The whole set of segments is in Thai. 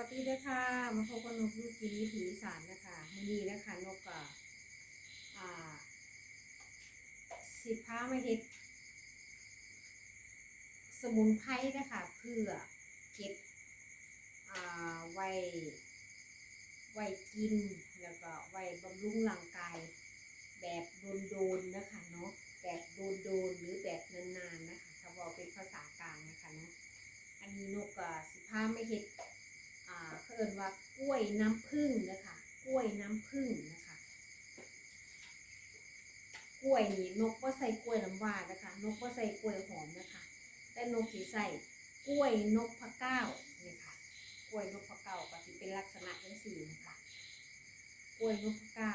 วัสดีด้วยค่ะ มาพบกับนกลูกกินวิถีอีสานนะคะมือนี้นะคะนกกับอ่าสิบพ้าไม่เฮ็ด สมุนไพรนะคะเพื่อเก็บอ่าไว้ไว้กินแล้วก็ไว้บำรุงร่างกาย แบบโดนๆนะคะเนาะแบบโดนๆหรือแบบนานๆนะคะถ้าบอกเป็นภาษากลางนะคะเนาะอันนี้นกกับสิบพ้าไม่เฮ็ด เขาเอินว่ากล้วยน้ำผึ้งนะคะกล้วยน้ำผึ้งนะคะ กล้วยนี่นกว่าใส่กล้วยน้ำว้านะคะ นกว่าใส่กล้วยหอมนะคะ แต่นกสีใส่กล้วยนกพะเก้านี่ค่ะกล้วยนกพะเก้าก็จะเป็นลักษณะทั้งสี่นะคะกล้วยนกพะเก้า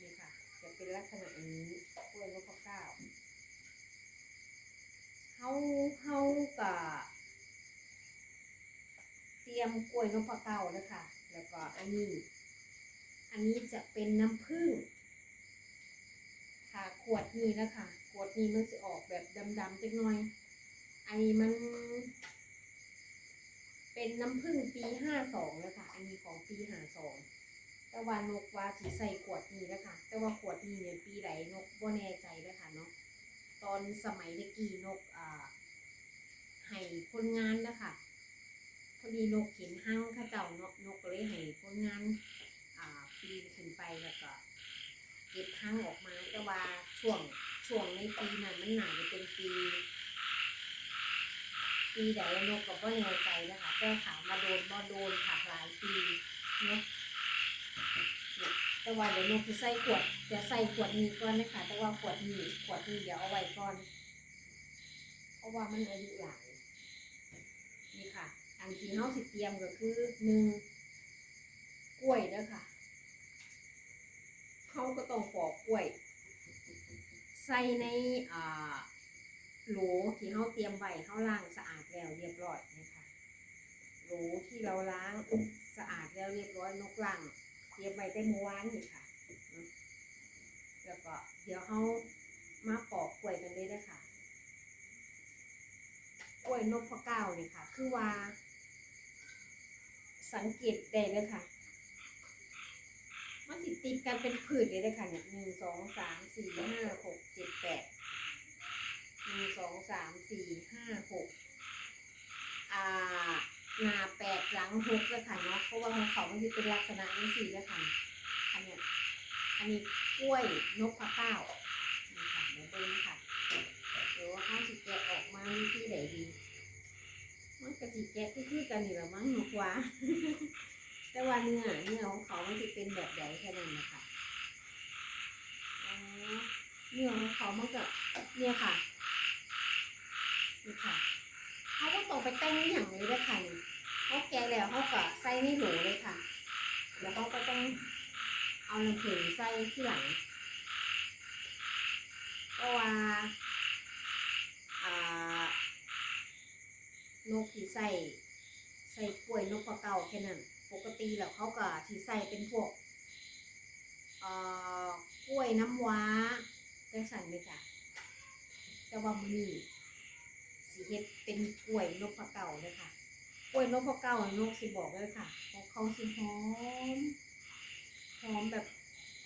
นี่ค่ะ จะเป็นลักษณะนี้กล้วยนกพะเก้าเฮาเฮากับ รียมกล้วยนพเก้านะคะแล้วก็อันนี้ อันนี้จะเป็นน้ำผึ้งค่ะขวดนี้นะคะขวดนี้มันจะออกแบบดำๆจักหน่อย อันนี้มัน เป็นน้ำผึ้งปีห้าสองนะคะอันนี้ของปีห้าสองแต่ว่านกว่าสีใส่ขวดนี้นะคะแต่ว่าขวดนี้เนี่ยปีไหนนกบ่แน่ใจนะคะเนาะ ตอนสมัยเด็กกีนกอ่าให้คนงานนะคะ อดีนกเห็นห้างข้าเจ้านกนกเลยให้คนงานอ่าปีนขึ้นไปแล้วก็เก็บห้างออกมาแต่ว่าช่วงช่วงในปีนั้นมันหนาจะเป็นปีปีใดนนกก็บ่แน่ใจนะคะแต่ถามมาโดนบ่โดนค่ะหลายปีเนาะแต่ว่าเดี๋ยวนกจะใส่ขวดจะใส่ขวดนี้ก่อนนะคะแต่ว่าขวดนี้ขวดนี้เดี๋ยวเอาไว้ก่อน เพราะว่ามันอายุหลาย อันที่เฮาสิเตรียมก็คือหนึ่งกล้วยเด้อค่ะเขาก็ต้องปอกกล้วย ใส่ในอ่าโหลที่เฮาเตรียมไว้เฮาล้างสะอาดแล้วเรียบร้อยนะคะโหลที่เราล้างสะอาดแล้วเรียบร้อยนกล้างเตรียมไว้แต่เมื่อวานนี่ค่ะเนาะแล้วก็เดี๋ยวเฮามาปอกกล้วยกันเลยเด้อค่ะกล้วยนพเก้านี่ค่ะ คือว่า สังเกตได้เลยค่ะ มันสิติดกันเป็นผืนเลยเลยค่ะเนี่ยหนึ่งสองสามสี่ห้าหกเจ็ดแปดหนึ่งสองสามสี่ห้าหกอ่าหน้าแปดหลังหกเลยค่ะเนาะเพราะว่าของเขามันจะเป็นลักษณะนี้สี่เลยค่ะอันเนี้ยอันนี้กล้วยนกพะเก้านี่ค่ะเดี๋ยวเบิ้งค่ะเดี๋ยวเขาสิแกะออกมาวิธีไหนดี มันกะสิแกะก็คือกันนี่แหละมั้งหนูกว่า แต่ว่าเนื้อเนื้อของเขามันจะเป็นแบบใดแค่นั้นนะคะเนื้อของเขามันก็เนี่ยค่ะนี่ค่ะเขาก็ต้องไปแต่งอย่างนี้เลยค่ะนี่เขาแกะแล้วเขาก็ใส่ในโหลเลยค่ะ แล้วเขาก็ต้องเอาน้ำผึ้งใส่ที่หลัง เพราะว่า อ่านกที่ ใส่ใส่กล้วยนกกระเก่าแค่นั้นปกติแล้วเขาก็ที่ใส่เป็นพวกเอ่อกล้วยน้ำว้าจังสันเลยจ้ะแต่ว่ามือสีเฮ็ดเป็นกล้วยนกกระเก่าเลยค่ะกล้วยนกกระเก่านกสิบอกเลยค่ะของเขาสิหอมหอมแบบ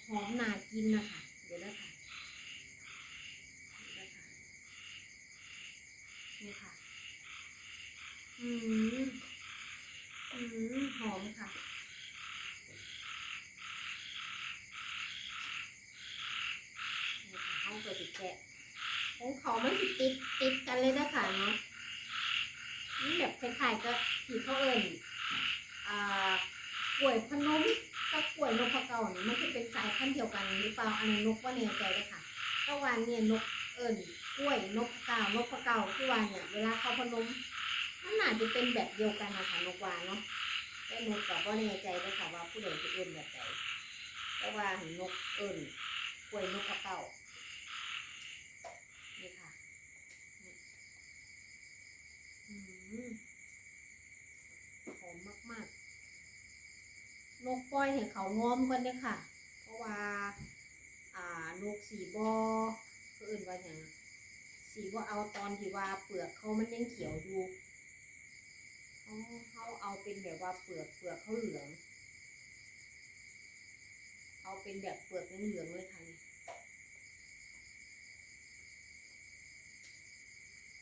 หอมน่ากินนะคะเดี๋ยวนะคะ นี่ค่ะ อืมอืมหอมค่ะเขาก็ติดแกะของเขามันติดติดติดกันเลยนะค่ะเนาะนี่แบบคล้ายๆก็ที่เขาเอิญอ่ากล้วยพนมกับกล้วยนกพะเกาเนี่ยมันจะเป็นสายพันธุ์เดียวกันหรือเปล่าอันนี้นกว่าแน่ใจเลยค่ะเพราะว่าเนี่ยนกเอิญกล้วยนกพะเกานกพะเกาที่ว่าเนี่ยเวลาเขาพนม มันน่าจจะเป็นแบบเดียวกันนะคะนกวาเนาะแต่นกกับว่าแน่ใจเลยค่ะว่าผู้ใดจะเอิญแบบใดแต่ว่าเห็นนกเอิญกล้วยนกพะเก่านี่ค่ะนี่อืมหอมมากๆ นกปล่อยให้เขาง้อมกันเลยค่ะ เพราะว่า อ่านกสีบอคืออื่นว่าอย่างสีว่าเอาตอนที่ว่าเปลือกเขามันยังเขียวอยู่ เขาเขาเอาเป็นแบบว่าเปลือกเปลือกเขาเหลือง เอาเป็นแบบเปลือกเหลืองเลยค่ะ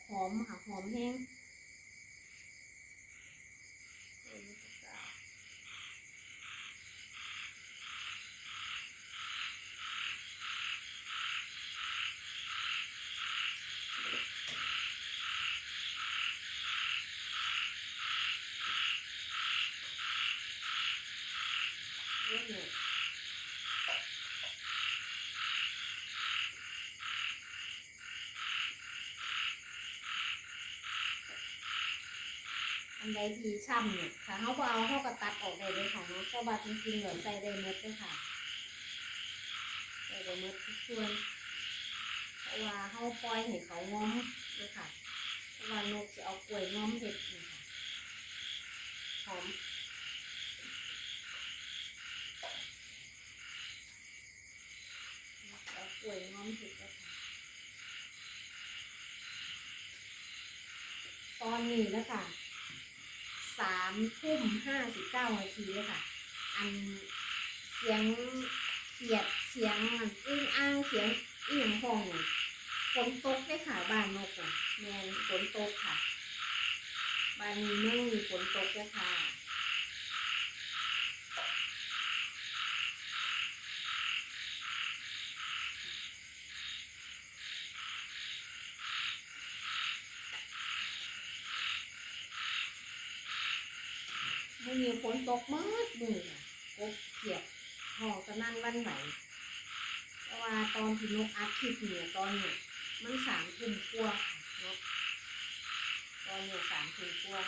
หอมค่ะหอมแห้งเออนี่ก็จะเรื่องเนี่ย อันใดที่ช่ำเนี่ยค่ะเขาก็เอาเขาก็ตัดออกได้เลยค่ะเนาะเพราะว่าจริงๆเหลือใส่ได้หมดเลยค่ะใส่ได้หมดทุกส่วนเพราะว่าเขาปล่อยให้เขาง้อมเลยค่ะเพราะว่านกจะเอากล้วยง้อมเห็ดนี่ค่ะหอมกจะเอากล้วยง้อมเห็ดเลยค่ะตอนนี้นะคะ สามทุ่มห้าสิบเก้านาทีเลยค่ะ อันเสียงเขียดเสียงมันอึ้งอ้างเสียงอึ้งห้องฝนตกได้ค่ะบ้านนกอะแมนฝนตกค่ะ บ้านนี้ไม่มีฝนตกเลยค่ะ มื่อนี้ฝน ตกมืดมืดค่ะกบเขียดห่อสนั่นวันไหวเพราะว่าตอนที่นกอัดคลิปเนี่ยตอนเนี่ยมันสามทุ่มกว่าะนกตอนเนี่ยสามทุ่มกว่า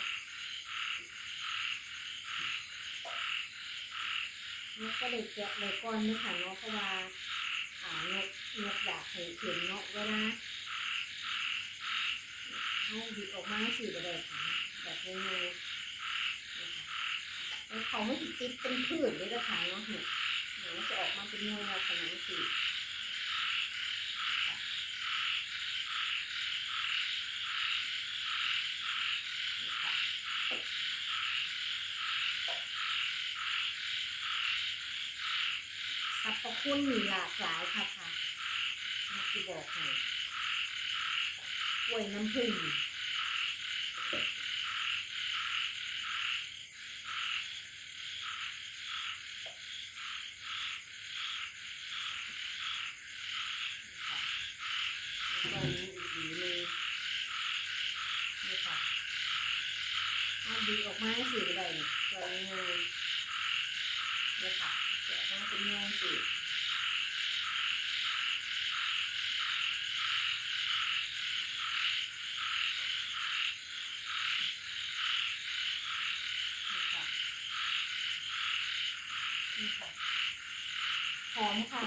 นกก็เลยแกะเลยก่อนนี่ค่ะเนาะเพราะว่าอ่านกนกอยากเห็นเข็มเนาะเวลาให้หยิบออกมาสี่ไปเลยค่ะแบบง่ายๆ เขาไม่ติดติดเป็นพืชเลยนะคะเนาะเนี่ยเดี๋ยวมันจะออกมาเป็นเนื้อลักษณะนี้สิค่ะนี่ค่ะสรรพคุณมีหลากหลายค่ะค่ะนักที่บอกให้กล้วยน้ำผึ้ง ค่ะแล้วก็นี้อีกหวีหนึงนี่ค่ะเอาดีออกมาให้สีก็ได้นี่ตัวนี้เลยนี่ค่ะแกะมาเป็นเนื้อสีนี่ค่ะนี่ค่ะ หอมค่ะ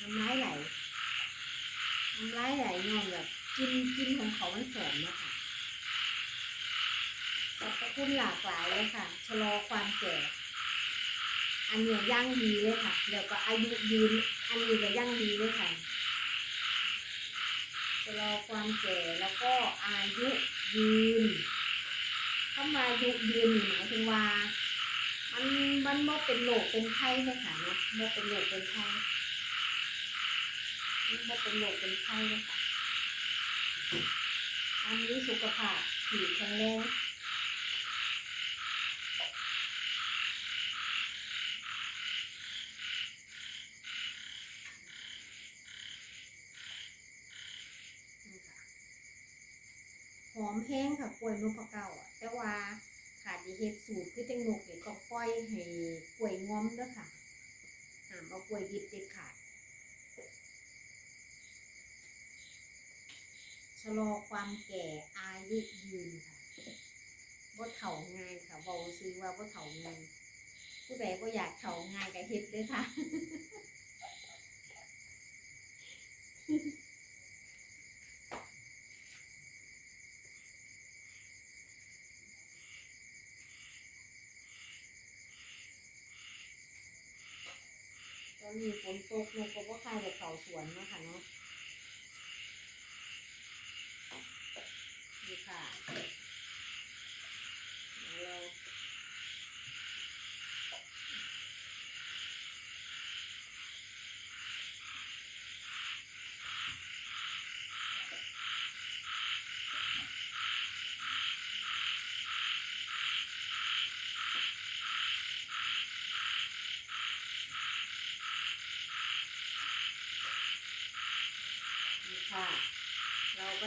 น้ำลายไหลน้ำลายไหลนอนแบบกินกินของเขามันหอมนะคะสรรพคุณหลากหลายเลยค่ะ ชะลอความแก่ อันเนี้ยย่างดีเลยค่ะ แล้วก็อายุยืน อันนี้ก็ย่างดีเลยค่ะ ชะลอความแก่แล้วก็อายุยืนคำว่าอายุยืนหมายถึงว่า มันมันบ่เป็นโรคเป็นไข้เลยค่ะเนาะบ่เป็นโรคเป็นไข้มันบ่เป็นโรคเป็นไข้เลยค่ะอันนี้สุขภาพผิวแข็งแรงหอมแห้งค่ะกล้วยนพเก้าอะแต่ว่า เฮ็ดสูตรคือจังนกเนี่ยต้องปล่อยให้กล้วยงอมเด้อค่ะห้ามเอากล้วยดิบเด็ดขาดชะลอความแก่อายุยืนค่ะบ่เฒ่าง่ายค่ะบอกซื้อว่าบ่เฒ่าง่ายผู้ใดบ่อยากเฒ่าง่ายก็เฮ็ดเลยค่ะ นนี้ฝนตกลงก็บ่คายกับเขาสวนเนาะค่ะเนาะ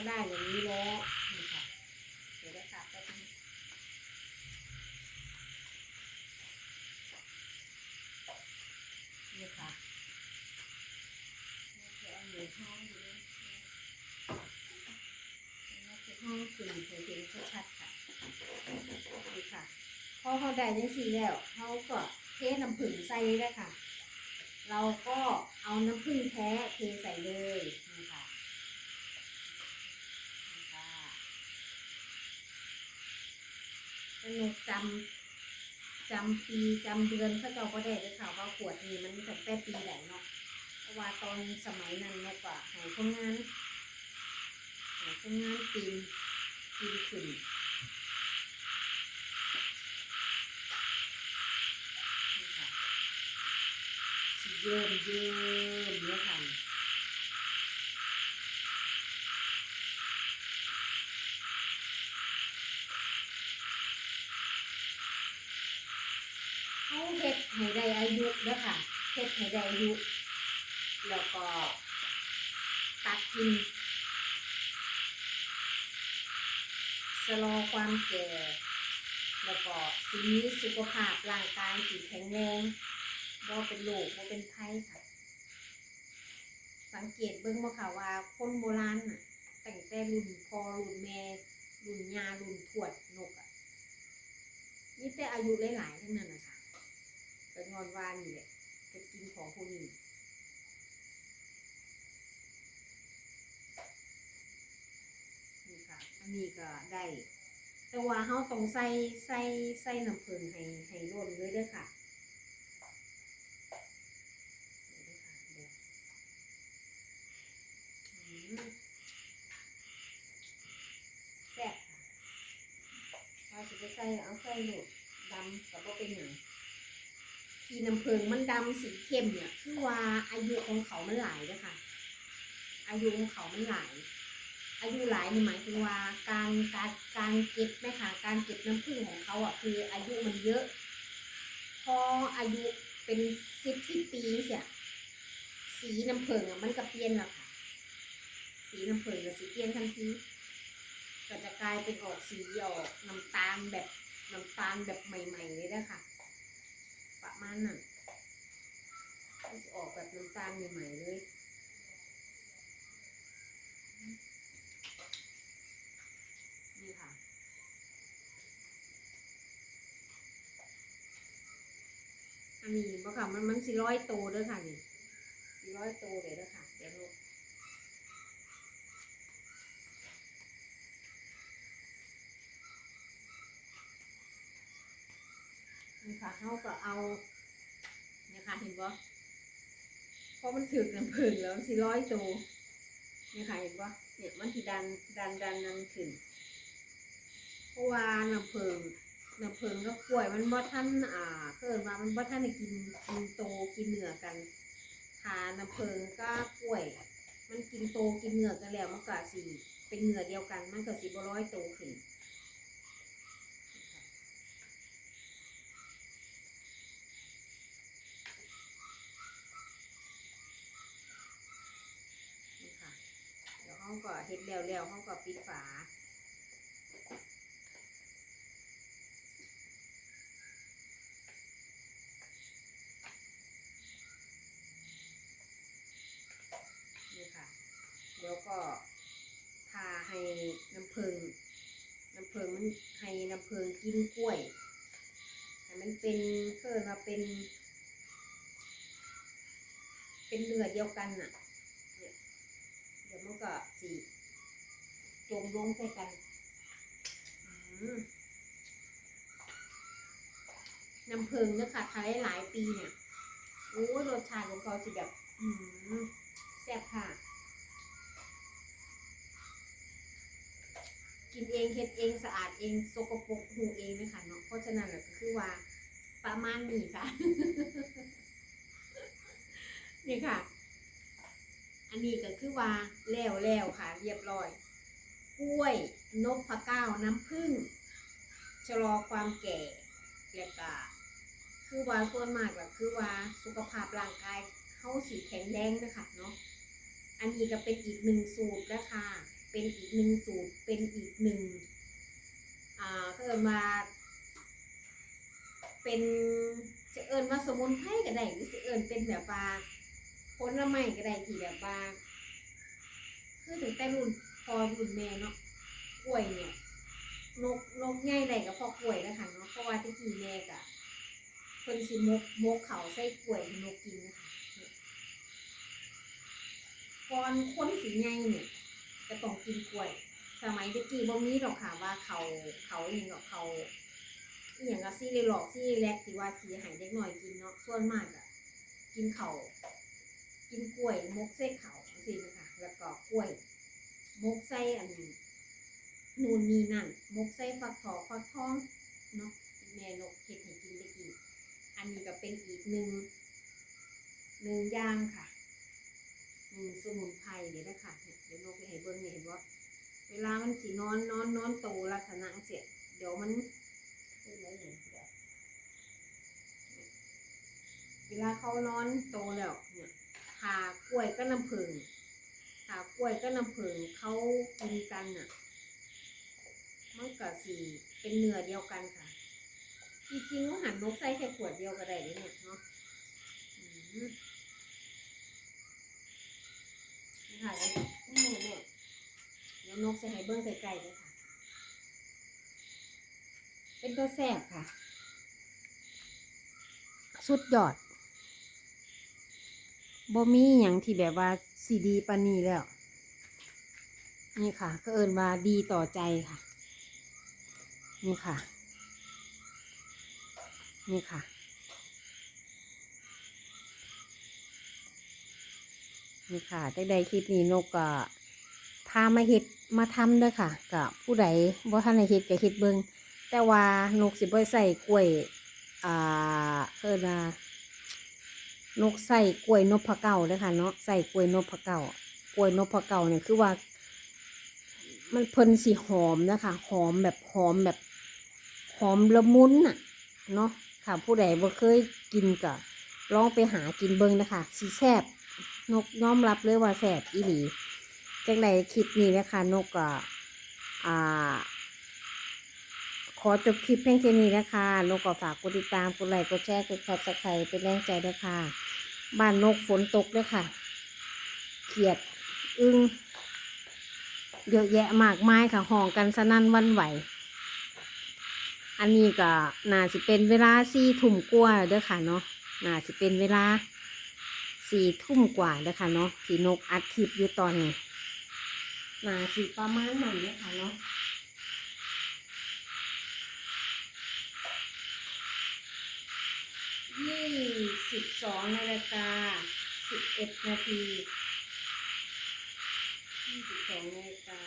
ได้อย่างนี้แล้วนี่ค่ะเดี๋ยวจะตัดไปนี่ค่ะนี่คือเอาหมูห้องอยู่เลยนี่คือห้องคือเห็นเห็นชัดๆค่ะนี่ค่ะพอเขาได้ยังสีแล้วเขาก็เทน้ำผึ้งใส่เลยค่ะ เราก็เอาน้ำผึ้งแท้เทใส่เลยนี่ค่ะนี่ค่ะ ส นุกจำจำปีจำเดือนเขาเจ้าก็ได้เลยค่ะว่าขวดนี้มันตั้งแต่ปีไหนเนาะเพราะว่าตอนสมัยนั้นเนาะก็ใหายคนงานหายคนงานปีนปีนขึ้นนี่ค่ะสิเยิ้มเยิ้มเนี่ยค่ะ เขาเฮ็ด ให้ได้อายุเด้อค่ะเฮ็ดให้ได้อายุ แล้วก็ตักกินสะลอความแก่ แล้วก็สิมีสุขภาพร่างกายที่แข็งแรงบ่เป็นโรคบ่เป็นภัยค่ะ สังเกตเบิ่งบ่ค่ะว่าคนโบราณน่ะตั้งแต่รุ่นพอรุ่นแม่รุ่นยารุ่นทวดนกอะมีแต่อายุหลายๆทั้งนั้นนะคะ นงอนวานนี่แหละไปกินของพวกนี้นี่ค่ะอันนี้ก็ได้ แต่ว่าเฮาต้องใส่ใส่ใส่น้ำผึ้งให้ให้ล้นเลยเด้อค่ะเดี๋ยด้อค่ะเดี๋ยวอืมแซ่บค่ะว่าสิไปใส่เอาใส่โหลดดำก็บ่เป็นหยัง ที่น้ำผึ้งมันดำสีเข้มเนี่ยคือว่าอายุของเขามันหลายเด้อค่ะ อายุของเขามันหลาย อายุหลายนี่หมายถึงว่าการการการเก็บไหมคะการเก็บน้ำผึ้งของเขาอะคืออายุมันเยอะ พออายุเป็นสิบสิบปีเสียสีน้ำผึ้งอะมันก็เปลี่ยนแล้วค่ะ สีน้ำผึ้งกับสีเปลี่ยนทันทีก็จะกลายเป็นออกสีออกน้ำตาลแบบน้ำตาลแบบใหม่ๆเลยนะคะ ประมาณนั้นมันจะออกแบบน้ำตาลใหม่ๆเลยนี่ค่ะอันนี้บ่ค่ะมันมันสิร้อยโตเด้อค่ะนี่สิร้อยโตเลยเด้อค่ะเดี๋ยวลูกนี่ค่ะ เขาก็เอาเนี่ยค่ะเห็นบ่เพราะมันถึกน้ำผึ้งแล้วมันสิร้อยโตเนี่ยค่ะเห็นบ่เนี่ยมันสิดันดันดันนันขึ้นเพราะว่าน้ำผึ้งน้ำผึ้งกับกล้วยมันบ่ทันอ่าเกิดว่ามันบ่ทันได้กินกินโตกินเนื้อกันทาน้ำผึ้งกับกล้วย มันกินโตกินเนื้อกันแล้วมันก็สิเป็นเนื้อเดียวกัน มันก็สิบ่ร้อยโตขึ้นค่ะ เขาก็เฮ็ดแล้วแล้วเขาก็ปิดฝา นี่ค่ะเดี๋ยวก็ทาให้น้ำผึ้งน้ำผึ้งมันให้น้ำผึ้งกินกล้วยให้มันเป็นเกิดมาเป็น เป็นเนื้อเดียวกันน่ะ มันก็สีจมลงใส่กันน้ำผึ้งเนี่ยค่ะทาได้หลายปีเนี่ยโอ้รสชาติของเขาสิแบบแซ่บค่ะ กินเองเฮ็ดเองสะอาดเองสกปรกหูเองนะคะเนาะเพราะฉะนั้นก็คือว่าประมาณนี้ค่ะ นี่ค่ะ อันนี้ก็คือว่าแล้วแล้วค่ะ เรียบร้อย กล้วยนกพะเก้าน้ำผึ้งชะลอความแก่แล้วก็คือว่าส่วนมากก็คือว่าสุขภาพร่างกายเข้าสีแข็งแรงนะคะเนาะอันนี้ก็เป็นอีกหนึ่งสูตรนะคะเป็นอีกหนึ่งสูตรเป็นอีกหนึ่งอ่าเขาเอินมาเป็นจะเอินมาสมุนไพรก็ได้หรือจะเอินเป็นแบบว่า ผลไม้ก็ได้ที่แบบว่าคือถึงแต่รุ่นพอรุ่นแม่เนาะกล้วยเนี่ยนกนกง่ายได้กับพ่อกล้วยนะคะเนาะเพราะว่าที่กี่แม่กะเพิ่นสิมกมกเขาใส่กล้วยให้นกกินนะคะก่อนคนสีใหญ่เนี่ยจะต้องกินกล้วย สมัยตะกี้บ่มีหรอกค่ะว่าเขาเขาอย่างเนาะเขาอย่างก็ซี่เลยหลอกซี่แลกที่ว่าทีให้เด็กน้อยกินเนาะส่วนมากอะกินเขา กินกล้วยมกใส่เขาสินะคะแล้วก็กล้วยมกใส่อันนี้นูนนี่นั่นมกใส่ฟักทองฟักทองเนาะแม่นกเฮ็ดให้กินได้กินอันนี้ก็เป็นอีกหนึ่งหนึ่งอย่างค่ะหนึ่งสมุนไพรเดี๋ยวนะคะเนี่ยเดี๋ยวนกไปให้เบิ้งเนี่ยเห็นว่าเวลามันสีนอนนอนนอนโตลักษณะเสียเดี๋ยวมันเป็นอะไรอย่างเงี้ยเวลาเขานอนโตแล้วเนี่ย หากล้วยก็น้ำผึ้งหากล้วยก็น้ำผึ้งเขากินกันน่ะ มันก็สีเป็นเนื้อเดียวกันค่ะจริงๆว่าหันนกใส่แค่ขวดเดียวก็ได้เลยเนี่ยเนาะนี่ค่ะแล้วนี่เนี่ยเดี๋ยวนกใส่ให้เบิ้งไกลๆเลยค่ะ เป็นตัวแซ่บค่ะ สุดยอด บ่มีอย่างที่แบบว่าสีดีปานนีแล้ว นี่ค่ะ ก็เอินว่าดีต่อใจค่ะ นี่ค่ะ นี่ค่ะ นี่ค่ะจากใดคลิปนี้นกก็พามาเฮ็ดมาทำด้อค่ะกับผู้ใดบ่ทันได้เฮ็ดก็เฮ็ดเบิ่งแต่ว่านกสิบ่ใส่กล้วย อ่าเอินว่า นกใส่กล้วยนพเก้าเด้อค่ะเนาะใส่กล้วยนพเก้ากล้วยนพเก้าเนี่ยคือว่า มันเพิ่นสีหอมนะคะหอมแบบหอมแบบหอมละมุนน่ะเนาะค่ะผู้ใดบ่เคยกินก็ลองไปหากินเบิ่งนะคะสีแซบนกยอมรับเลยว่าแซบอีหลีจังใดคลิปนี้นะคะนกก็อ่า ขอจบคลิปเพียงแค่นี้นะคะนกก็ฝากกดติดตาม กดไลค์ กดแชร์ กดซับสไครต์เป็นแรงใจด้วยค่ะ บ้านนกฝนตกด้วยค่ะ เขียด อึ้งเยอะแยะมากมายค่ะห้องกันสนั่นวันไหว อันนี้ก็น่าสิเป็นเวลาสี่ทุ่มกว่าเด้อค่ะเนาะ น่าสิเป็นเวลาสี่ทุ่มกว่าเด้อค่ะเนาะที่นกอัดคลิปอยู่ตอนนี้น่าสิประมาณนั้นเด้อค่ะเนาะ ยี่สิบสองนาฬิกาสิบเอ็ดนาทียี่สิบสองนาฬิกา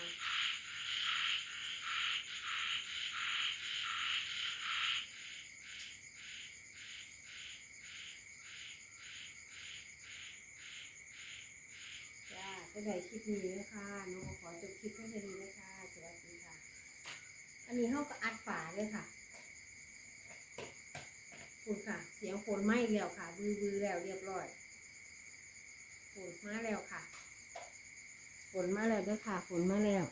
จ้าก็ได้คลิปนี้นะคะน้องขอจบคลิปแค่นี้นะคะ สวัสดีค่ะ อันนี้เขาก็อัดฝาเลยค่ะ คุณค่ะ สียงฝนไหมแล้วค่ะวือวือแล้วเรียบร้อยฝนมาแล้วค่ะฝนมาแล้วด้วยค่ะฝนมาแล้ว